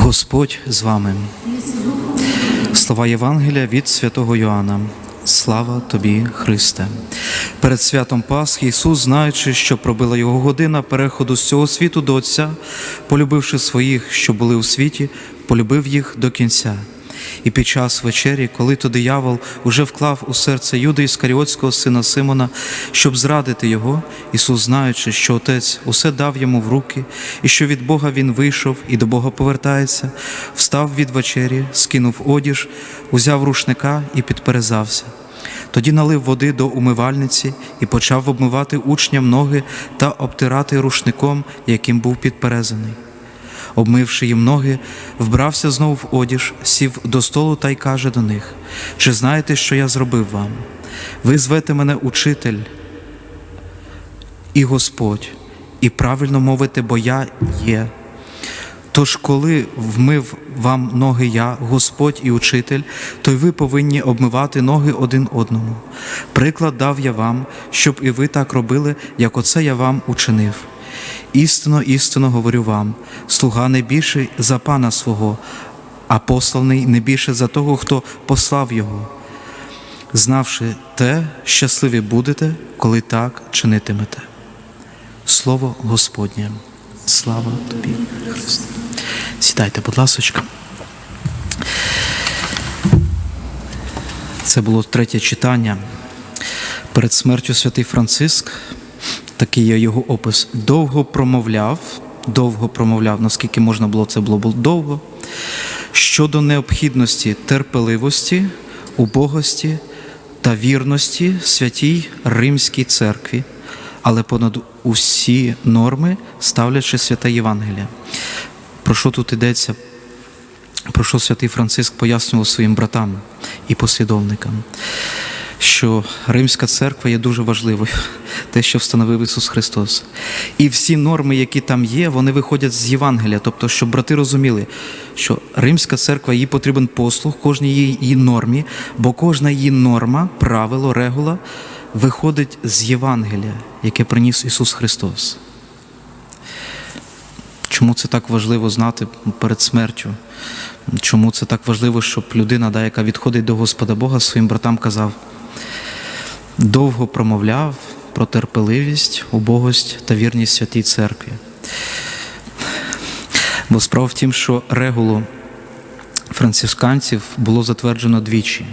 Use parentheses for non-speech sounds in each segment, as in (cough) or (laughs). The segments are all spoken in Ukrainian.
Господь з вами. Слова Євангелія від святого Йоанна. Слава тобі, Христе. Перед святом Пасхи Ісус, знаючи, що пробила його година переходу з цього світу до Отця, полюбивши своїх, що були у світі, полюбив їх до кінця. І під час вечері, коли то диявол уже вклав у серце Юди Іскаріотського сина Симона, щоб зрадити його, Ісус, знаючи, що Отець усе дав йому в руки, і що від Бога він вийшов і до Бога повертається, встав від вечері, скинув одіж, узяв рушника і підперезався. Тоді налив води до умивальниці і почав обмивати учням ноги та обтирати рушником, яким був підперезаний. Обмивши їм ноги, вбрався знов в одіж, сів до столу та й каже до них: Чи знаєте, що я зробив вам? Ви звете мене учитель і Господь, і правильно мовите, бо я є. Тож, коли вмив вам ноги я, Господь і учитель, то й ви повинні обмивати ноги один одному. Приклад дав я вам, щоб і ви так робили, як оце я вам учинив. Істинно, істинно говорю вам, слуга не більший за пана свого, а посланий не більше за того, хто послав його. Знавши те, щасливі будете, коли так чинитимете. Слово Господнє. Слава тобі, Христе. Сідайте, будь ласочка. Це було третє читання. Перед смертю святий Франциск, такий є його опис, довго промовляв, довго промовляв, наскільки можна було, це було довго, щодо необхідності терпеливості, убогості та вірності святій Римській церкві, але понад усі норми ставлячи святе Євангелія. Про що тут йдеться? Про що святий Франциск пояснював своїм братам і послідовникам, що Римська церква є дуже важливою, (laughs) те, що встановив Ісус Христос. І всі норми, які там є, вони виходять з Євангелія. Тобто, щоб брати розуміли, що Римська церква їй потрібен послуг кожній її, нормі, бо кожна її норма, правило, регула виходить з Євангелія, яке приніс Ісус Христос. Чому це так важливо знати перед смертю? Чому це так важливо, щоб людина, да, яка відходить до Господа Бога, своїм братам казав, довго промовляв про терпеливість, убогость та вірність святій церкві. Бо справа в тім, що регулу францисканців було затверджено двічі.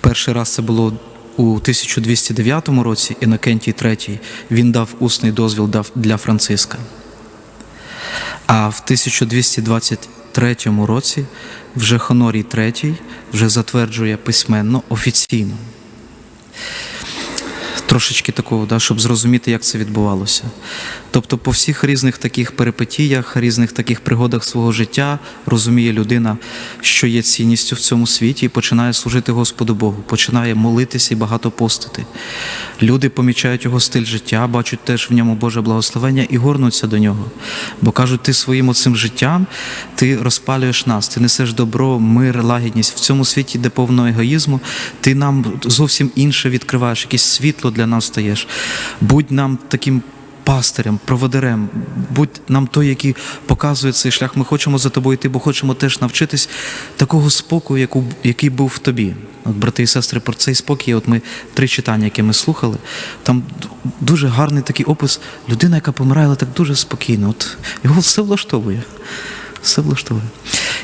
Перший раз це було у 1209 році Інокентій III, він дав усний дозвіл для Франциска. А в 1223 році вже Хонорій III вже затверджує письменно офіційно. Трошечки такого, да, щоб зрозуміти, як це відбувалося. Тобто, по всіх різних таких перипетіях, різних таких пригодах свого життя розуміє людина, що є цінністю в цьому світі, і починає служити Господу Богу, починає молитися і багато постити. Люди помічають його стиль життя, бачать теж в ньому Боже благословення і горнуться до нього. Бо кажуть, ти своїм оцим життям ти розпалюєш нас, ти несеш добро, мир, лагідність в цьому світі, де повно егоїзму, ти нам зовсім інше відкриваєш, якесь світло для нас стаєш. Будь нам таким пастирем, проводирем, будь нам той, який показує цей шлях. Ми хочемо за тобою йти, бо хочемо теж навчитись такого спокою, який був в тобі. От, брати і сестри, про цей спокій, от ми три читання, які ми слухали, там дуже гарний такий опис. Людина, яка помирає, але так дуже спокійно. От Його все влаштовує. Все влаштовує.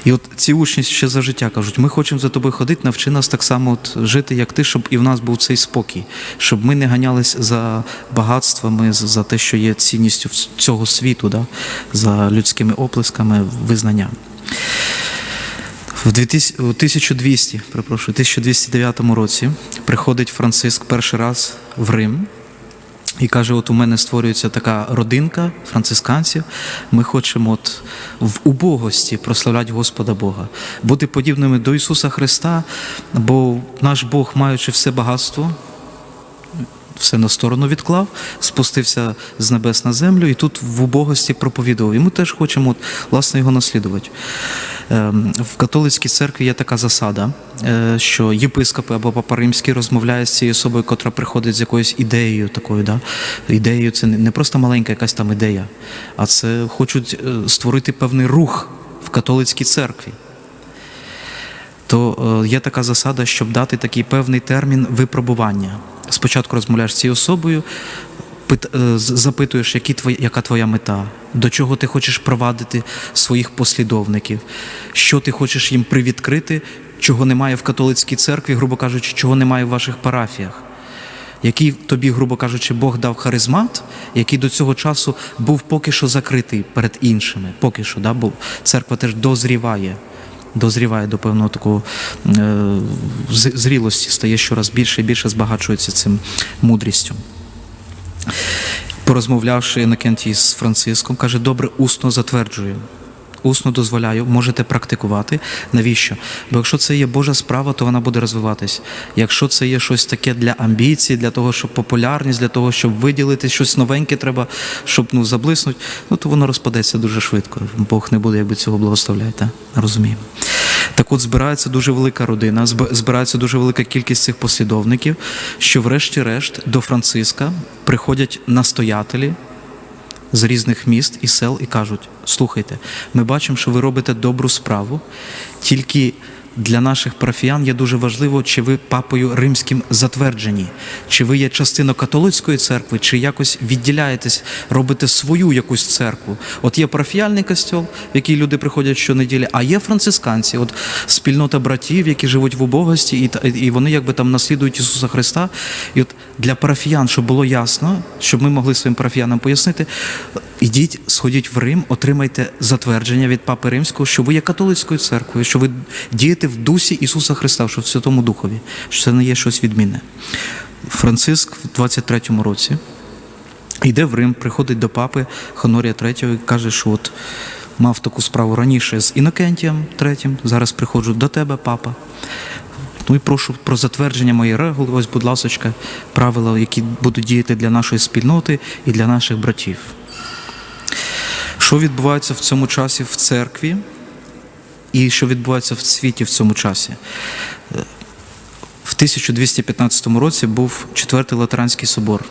І от ці учні ще за життя кажуть: ми хочемо за тобою ходити, навчи нас так само от жити, як ти, щоб і в нас був цей спокій, щоб ми не ганялись за багатствами, за те, що є цінністю цього світу, да? за людськими оплесками, визнанням. В 1200, перепрошую, 1209 році приходить Франциск перший раз в Рим. І каже: от у мене створюється така родинка францисканців. Ми хочемо от в убогості прославляти Господа Бога, бути подібними до Ісуса Христа, бо наш Бог, маючи все багатство, все на сторону відклав, спустився з небес на землю і тут в убогості проповідував. І ми теж хочемо от, власне його наслідувати. Ем, В католицькій церкві є така засада, е, що єпископи або папа римський розмовляє з цією особою, котра приходить з якоюсь ідеєю такою. Да? Ідеєю це не просто маленька якась там ідея, а це хочуть е, створити певний рух в католицькій церкві. То е, є така засада, щоб дати такий певний термін випробування. Спочатку розмовляєш з цією особою, запитуєш, які твої, яка твоя мета, до чого ти хочеш провадити своїх послідовників, що ти хочеш їм привідкрити, чого немає в католицькій церкві, грубо кажучи, чого немає в ваших парафіях. Який тобі, грубо кажучи, Бог дав харизмат, який до цього часу був поки що закритий перед іншими. Поки що, да? бо церква теж дозріває, дозріває до певного такого е, зрілості, стає щораз більше і більше збагачується цим мудрістю. Порозмовлявши Інокентій з Франциском, каже: добре, усно затверджую. Усно дозволяю, можете практикувати. Навіщо? Бо якщо це є Божа справа, то вона буде розвиватись. Якщо це є щось таке для амбіцій, для того, щоб популярність, для того, щоб виділити щось новеньке, треба, щоб ну, заблиснути, ну то воно розпадеться дуже швидко. Бог не буде, якби цього благословляти. Розуміємо. Так от збирається дуже велика родина, зб- збирається дуже велика кількість цих послідовників, що, врешті-решт, до Франциска приходять настоятелі з різних міст і сел і кажуть: слухайте, ми бачимо, що ви робите добру справу, тільки для наших парафіян є дуже важливо, чи ви папою римським затверджені, чи ви є частиною католицької церкви, чи якось відділяєтесь, робите свою якусь церкву. От є парафіяльний костьол, в який люди приходять щонеділі, а є францисканці, от спільнота братів, які живуть в убогості, і, і вони якби там наслідують Ісуса Христа. І от для парафіян, щоб було ясно, щоб ми могли своїм парафіянам пояснити, ідіть, сходіть в Рим, отримайте затвердження від Папи Римського, що ви є католицькою церквою, що ви дієте в дусі Ісуса Христа, що в Святому Духові, що це не є щось відмінне. Франциск в 23-му році йде в Рим, приходить до папи Хонорія III і каже, що от мав таку справу раніше з Інокентієм III, зараз приходжу до тебе, папа. Ну і прошу про затвердження моєї регули, ось, будь ласочка, правила, які будуть діяти для нашої спільноти і для наших братів. Що відбувається в цьому часі в церкві, і що відбувається в світі в цьому часі? В 1215 році був Четвертий Латеранський собор,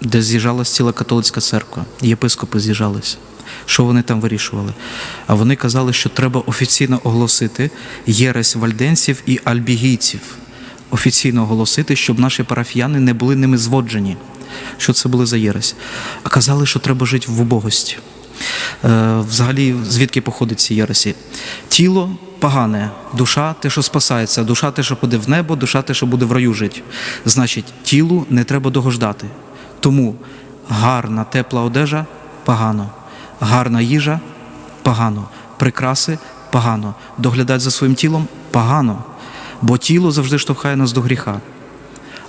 де з'їжджалась ціла католицька церква, єпископи з'їжджались. Що вони там вирішували? А вони казали, що треба офіційно оголосити єресь вальденців і альбігійців. Офіційно оголосити, щоб наші парафіяни не були ними зводжені. Що це були за єресь? А казали, що треба жити в убогості. Е, взагалі, звідки походить ці єресі? Тіло погане, душа те, що спасається, душа те, що буде в небо, душа те, що буде в раю жити. Значить, тілу не треба догождати. Тому гарна, тепла одежа погано, гарна їжа погано, прикраси погано, доглядати за своїм тілом погано, бо тіло завжди штовхає нас до гріха.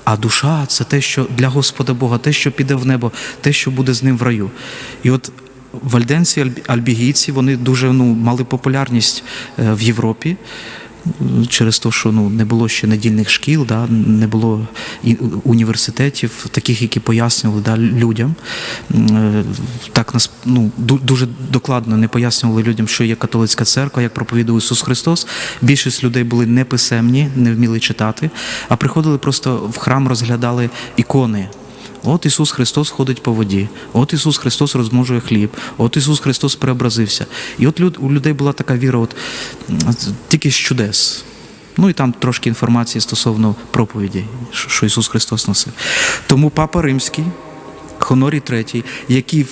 А душа це те, що для Господа Бога, те, що піде в небо, те, що буде з ним в раю. І от вальденці, альбі- альбігійці, вони дуже ну, мали популярність е, в Європі. Через те, що ну, не було ще недільних шкіл, да, не було університетів, таких, які пояснювали да, людям. Е, Так нас ну, дуже докладно не пояснювали людям, що є католицька церква, як проповідує Ісус Христос. Більшість людей були неписемні, не вміли читати, а приходили просто в храм, розглядали ікони. От Ісус Христос ходить по воді, от Ісус Христос розмножує хліб, от Ісус Христос преобразився. І от у людей була така віра, от, тільки з чудес. Ну і там трошки інформації стосовно проповіді, що Ісус Христос носив. Тому Папа Римський, Хонорій III, який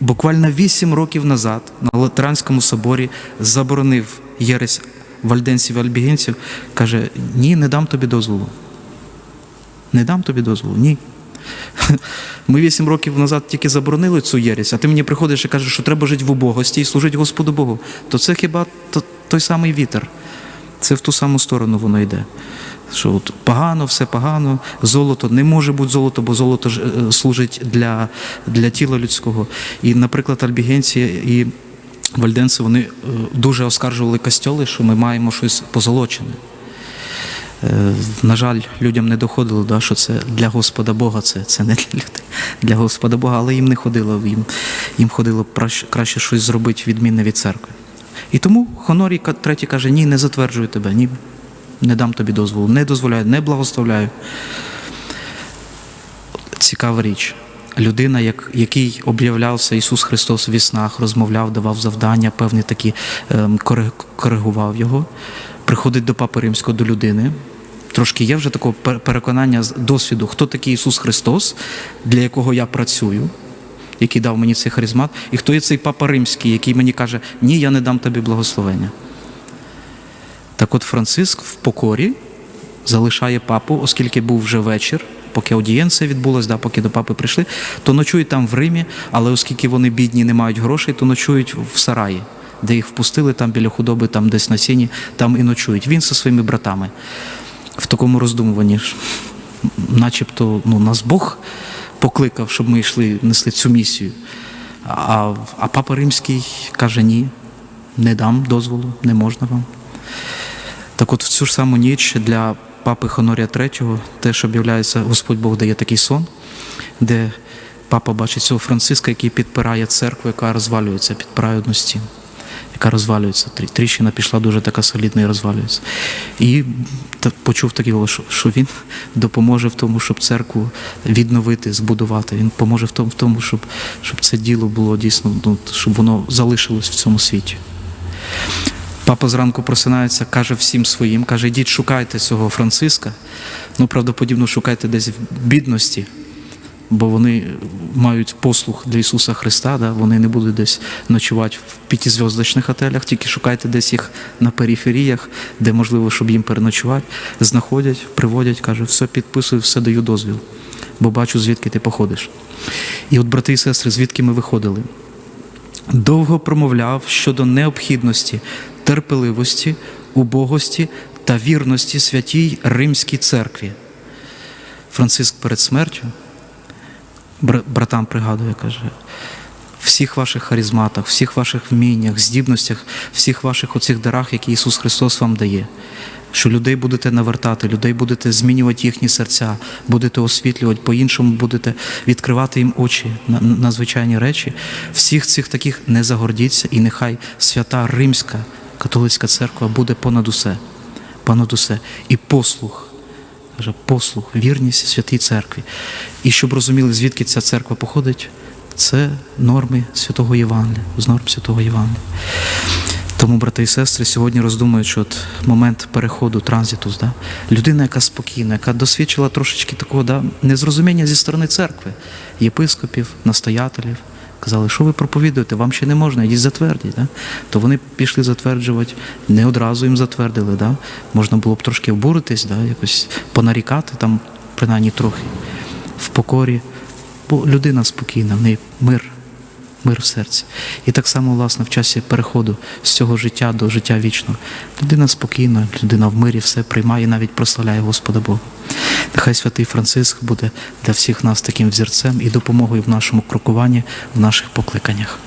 буквально вісім років назад на Латеранському соборі заборонив єресь вальденців і альбігінців, каже: ні, не дам тобі дозволу. Не дам тобі дозволу, ні. Ми вісім років назад тільки заборонили цю єресь, а ти мені приходиш і кажеш, що треба жити в убогості і служити Господу Богу. То це хіба той самий вітер. Це в ту саму сторону воно йде. Що от погано, все погано, золото не може бути золото, бо золото ж, е, служить для, для тіла людського. І, наприклад, альбігенці і вальденці вони е, дуже оскаржували костьоли, що ми маємо щось позолочене. Е, На жаль, людям не доходило, да, що це для Господа Бога, це, це не для людей, для Господа Бога, але їм не ходило, їм, їм ходило краще, щось зробити відмінне від церкви. І тому Хонорій третій каже: ні, не затверджую тебе, ні, не дам тобі дозволу, не дозволяю, не благословляю. Цікава річ. Людина, як, який об'являвся Ісус Христос в снах, розмовляв, давав завдання, певні такі ем, коригував його, приходить до Папи Римського, до людини. Трошки є вже такого переконання з досвіду, хто такий Ісус Христос, для якого я працюю, який дав мені цей харизмат, і хто є цей Папа Римський, який мені каже, ні, я не дам тобі благословення. Так от Франциск в покорі залишає папу, оскільки був вже вечір, поки аудієнція відбулась, да, поки до папи прийшли, то ночують там в Римі, але оскільки вони бідні, не мають грошей, то ночують в сараї, де їх впустили, там біля худоби, там десь на сіні, там і ночують. Він зі своїми братами в такому роздумуванні, начебто ну, нас Бог покликав, щоб ми йшли, несли цю місію. А, а папа Римський каже: ні, не дам дозволу, не можна вам. Так от в цю ж саму ніч для папи Хонорія III теж об'являється, Господь Бог дає такий сон, де папа бачить цього Франциска, який підпирає церкву, яка розвалюється, підпирає одну стіну, яка розвалюється. Тріщина пішла дуже така солідна і розвалюється. І почув такий голос, що- він допоможе в тому, щоб церкву відновити, збудувати. Він поможе в тому щоб, щоб це діло було дійсно, ну, щоб воно залишилось в цьому світі. Папа зранку просинається, каже всім своїм, каже, йдіть шукайте цього Франциска. Ну, правдоподібно, шукайте десь в бідності, бо вони мають послуг для Ісуса Христа, да? вони не будуть десь ночувати в п'ятизв'язочних готелях, тільки шукайте десь їх на периферіях, де можливо, щоб їм переночувати. Знаходять, приводять, каже, все підписую, все даю дозвіл, бо бачу, звідки ти походиш. І от, брати і сестри, звідки ми виходили? довго промовляв щодо необхідності терпеливості, убогості та вірності святій Римській церкві. Франциск перед смертю братам пригадує, каже, всіх ваших харизматах, всіх ваших вміннях, здібностях, всіх ваших оцих дарах, які Ісус Христос вам дає. Що людей будете навертати, людей будете змінювати їхні серця, будете освітлювати, по-іншому будете відкривати їм очі на, на звичайні речі. Всіх цих таких не загордіться, і нехай свята Римська католицька церква буде понад усе, понад усе. І послух, каже, послух, вірність святій церкві. І щоб розуміли, звідки ця церква походить, це норми святого Євангелія, з норм святого Євангелія. Тому, брати і сестри, сьогодні роздумують, що от момент переходу, транзиту, да? людина, яка спокійна, яка досвідчила трошечки такого да, незрозуміння зі сторони церкви, єпископів, настоятелів, казали, що ви проповідуєте, вам ще не можна, йдіть затвердіть. Да? То вони пішли затверджувати, не одразу їм затвердили. Да? Можна було б трошки обуритись, да? якось понарікати там, принаймні трохи, в покорі. Бо людина спокійна, в неї мир мир в серці. І так само, власне, в часі переходу з цього життя до життя вічного. Людина спокійна, людина в мирі все приймає навіть прославляє Господа Бога. Нехай святий Франциск буде для всіх нас таким взірцем і допомогою в нашому крокуванні, в наших покликаннях.